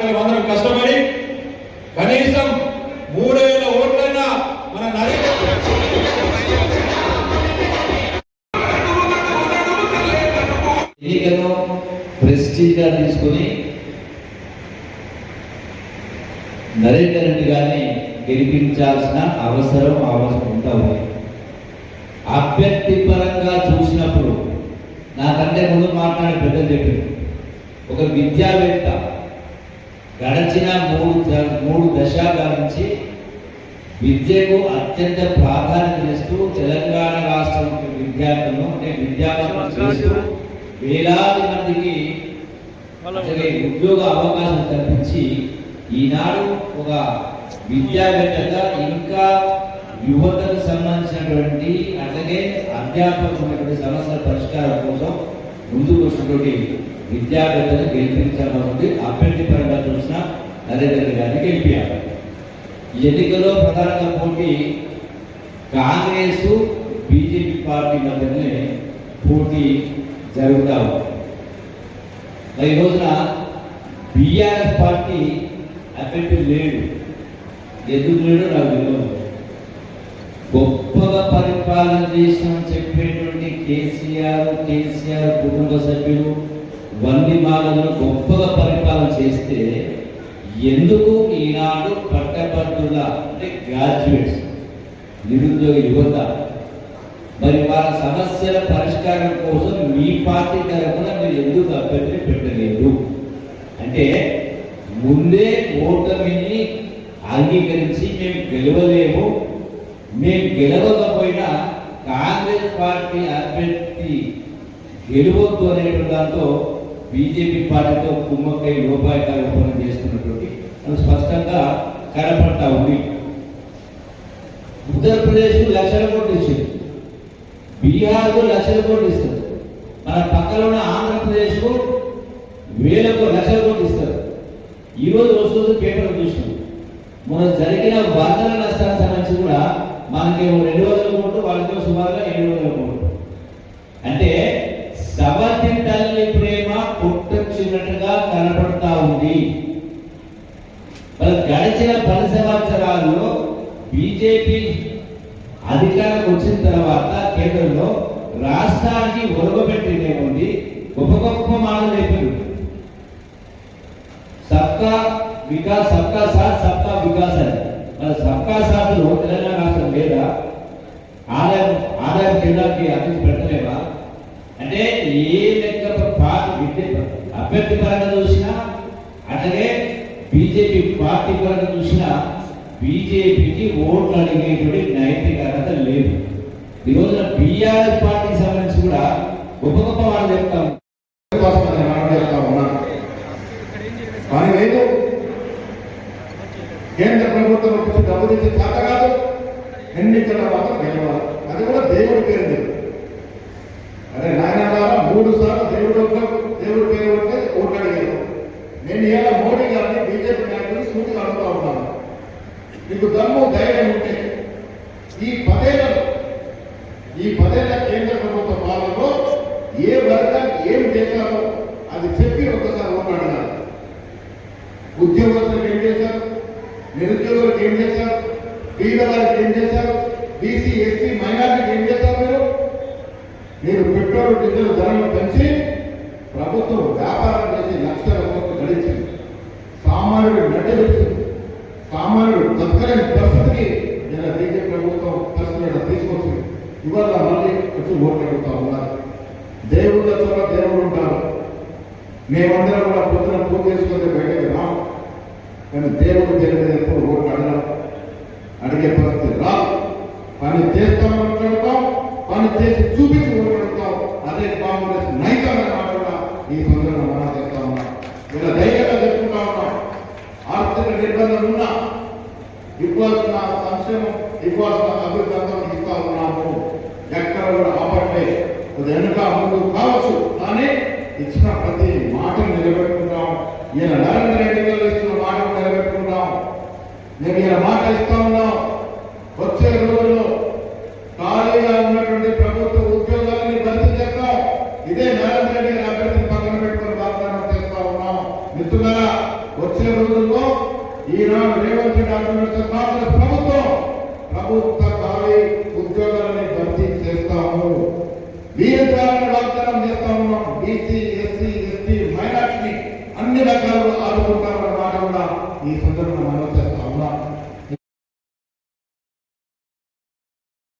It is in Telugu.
అందరం కష్టపడి కనీసం మూడు వేల ఓట్లైనా మన నరేంద్ర ఎన్నికను ప్రెస్టీజ్గా తీసుకొని నరేంద్ర రెడ్డి గారిని గెలిపించాల్సిన అవసరం అవసరం ఉంటా ఉంది అభ్యర్థి పరంగా చూసినప్పుడు నాకంటే ముందు మాట్లాడే పెద్దలు చెప్పారు. ఒక విద్యావేత్త గడచిన మూడు మూడు దశాబ్దాల నుంచి విద్యకు అత్యంత ప్రాధాన్యత ఇస్తూ తెలంగాణ రాష్ట్రం విద్యార్థులను అంటే విద్యావంతులను చేస్తూ వేలాది మందికి ఉద్యోగ అవకాశం కల్పించి ఈనాడు ఒక విద్యావేత్తగా ఇంకా యువతకు సంబంధించినటువంటి అట్లాగే అధ్యాపకులైనటువంటి సమస్యల పరిష్కారం కోసం ముందుకు వచ్చినటువంటి విద్యార్థులను గెలిపించాలనుకుంది అభ్యర్థి పరంగా చూసిన నరేంద్ర గారిని గెలిపారు. ఈ ఎన్నికల్లో ప్రధానంగా పోటీ కాంగ్రెస్ బీజేపీ పార్టీ మధ్యనే పోటీ జరుగుతా ఉంది. ఈ రోజున బీఆర్ఎస్ పార్టీ అభ్యర్థి లేడు. ఎందుకు లేడు నాకు తెలియదు గొప్పగా పరిపాలన చేసామని చెప్పేటువంటి కేసీఆర్ కేసీఆర్ కుటుంబ సభ్యులు వంది గొప్పగా పరిపాలన చేస్తే ఎందుకు ఈనాడు పట్టభద్రుల అంటే గ్రాడ్యుయేట్స్ నిరుద్యోగ యువత మరి వాళ్ళ సమస్యల పరిష్కారం కోసం మీ పార్టీ తరఫున మీరు ఎందుకు అభ్యర్థిని పెట్టలేదు? అంటే ముందే ఓటమిని అంగీకరించి మేము గెలవలేము మేము గెలవకపోయినా కాంగ్రెస్ పార్టీ అభ్యర్థి గెలవద్దు అనేటువంటి దాంతో బీజేపీ పార్టీతో కుమ్మక్కై లోపాయకాల ఒప్పందం చేసుకున్నటువంటి అది స్పష్టంగా కనపడతా ఉంది. ఉత్తరప్రదేశ్ లక్షల కోట్లు ఇచ్చింది. బీహార్కు లక్షల కోట్లు ఇస్తారు. మన పక్కన ఉన్న ఆంధ్రప్రదేశ్కు వేలకు లక్షల కోట్లు ఇస్తారు. ఈరోజు వస్తుంది పేపర్ చూసినాం మన జరిగిన వరదల నష్టానికి సంబంధించి కూడా మనకి రెండు వందల కోట్లు వాళ్ళకి సుమారుగా ఏడు వందల కోట్లు. అంటే సమర్థించాలని ప్రేమ కనపడతా ఉంది. గడిచిన పది సంవత్సరాల్లో బీజేపీ అధికారం వచ్చిన తర్వాత కేంద్రంలో రాష్ట్రానికి ఒరగబెట్టినే ఉంది. గొప్ప గొప్ప మాటలు చెప్పారు సబ్కా వికాస్ సబ్కా సాత్ సబ్కా వికాస్ అని. మన సబ్కా సాత్లో తెలంగాణ రాష్ట్రం లేదా? ఆదాయం ఆదాయం కేంద్రానికి అభివృద్ధి పెడతలేవా? అంటే ఏ లెక్క పార్టీ విద్య అభ్యర్థి పరంగా చూసినా అలాగే బీజేపీ పార్టీ పరంగా చూసినా బీజేపీకి ఓట్లు అడిగేటువంటి నైతికత లేదు. ఈ రోజున బీఆర్ఎస్ పార్టీకి సంబంధించి కూడా గొప్ప గొప్ప వాళ్ళు చెప్తాం. కానీ లేదు. కేంద్ర ప్రభుత్వం వచ్చి డబ్బు తెచ్చి చేత కాదు. ఎన్నికల మాత్రం గెలవాలి. అది కూడా దేవుడి పేరు లేదు అరే నాయన మూడు సార్లు దేవుడు ఒక- పేరు ఉంటే ఓట్లు అడిగాను నేను ఇలా మోడీ గారిని బీజేపీ నాయకులు సూటిగా అడుగుతా ఉన్నాను మీకు దమ్ము ధైర్యం ఉంటే ఈ పదేళ్ళలో ఈ పదేళ్ళ కేంద్ర ప్రభుత్వ పాలనలో ఏ వర్గానికి ఏం చేశారో అది చెప్పి ఒకసారి ఓట్లు ఉద్యోగస్తులకు ఏం చేశారు? నిరుద్యోగులకు ఏం చేశారు? పేదవారికి ఏం చేశారు? బీసీ ఎస్సీ మైనార్టీకి ఏం చేశారు మీరు? మీరు పెట్రోల్ డీజిల్ ధరలు పెంచి ప్రభుత్వం వ్యాపారం చేసి లక్షల కోట్లు గడించింది సామాన్యుడు నడ్డలిచ్చింది సామాన్యుడు బతకలేని పరిస్థితికి నేను బీజేపీ ప్రభుత్వం పరిస్థితులు తీసుకొచ్చింది ఇవాళ మళ్ళీ వచ్చి ఓట్లు అడుగుతా ఉన్నారు. దేవుళ్ళ చోట దేవుడు ఉంటారు. మేమందరం కూడా పొద్దున పూజ చేసుకుంటే బయటకు రా కానీ దేవుడు దేవుడు ఎప్పుడు ఓట్లు అడగం అడిగే పరిస్థితి రా పని చేస్తాం మాట్లాడతాం పని చేసి చూపించి ఓట్లాడతాం అదే కాంగ్రెస్ నైతికమైన మాట ఈ సందర్భంగా మనం చెప్తా ఉన్నాం. ఇలా ధైర్యంగా చెప్పుకుంటా ఉన్నాం. ఆర్థిక నిర్బంధం ఉన్నా ఇవ్వాల్సిన సంక్షేమం ఇవ్వాల్సిన అభివృద్ధి అంతా ఇస్తా ఉన్నాము. ఎక్కడ కూడా ఆపట్లే. అది వెనుక ముందు కావచ్చు. కానీ ఇచ్చిన ప్రతి మాట నిలబెట్టుకున్నాం ఈయన నరేంద్ర రెడ్డి గారు ఇచ్చిన మాట నిలబెట్టుకున్నాం నేను ఈయన మాట ఇస్తా ఉన్నాం. వచ్చే రోజుల్లో ఖాళీగా ఉన్నటువంటి ప్రభుత్వ ఉద్యోగాలని భర్తీ చేస్తాం ఇదే నరేంద్ర రెడ్డి గారి అభ్యర్థిని పక్కన పెట్టుకుని వాగ్దానం చేస్తా ఉన్నాం. మిత్రులారా వచ్చే రోజుల్లో ఈనాడు రేవంత్ రెడ్డి అభివృద్ధి కాంగ్రెస్ ప్రభుత్వం ప్రభుత్వ ఖాళీ ఉద్యోగాలని భర్తీ ఉన్నారు దీని ద్వారా వాగ్దానం చేస్తా ఉన్నాం బీసీ ఎస్సీ ఎస్టీ మైనార్టీ అన్ని రకాలుగా ఆదుకుంటామన్న మాట కూడా ఈ సందర్భంగా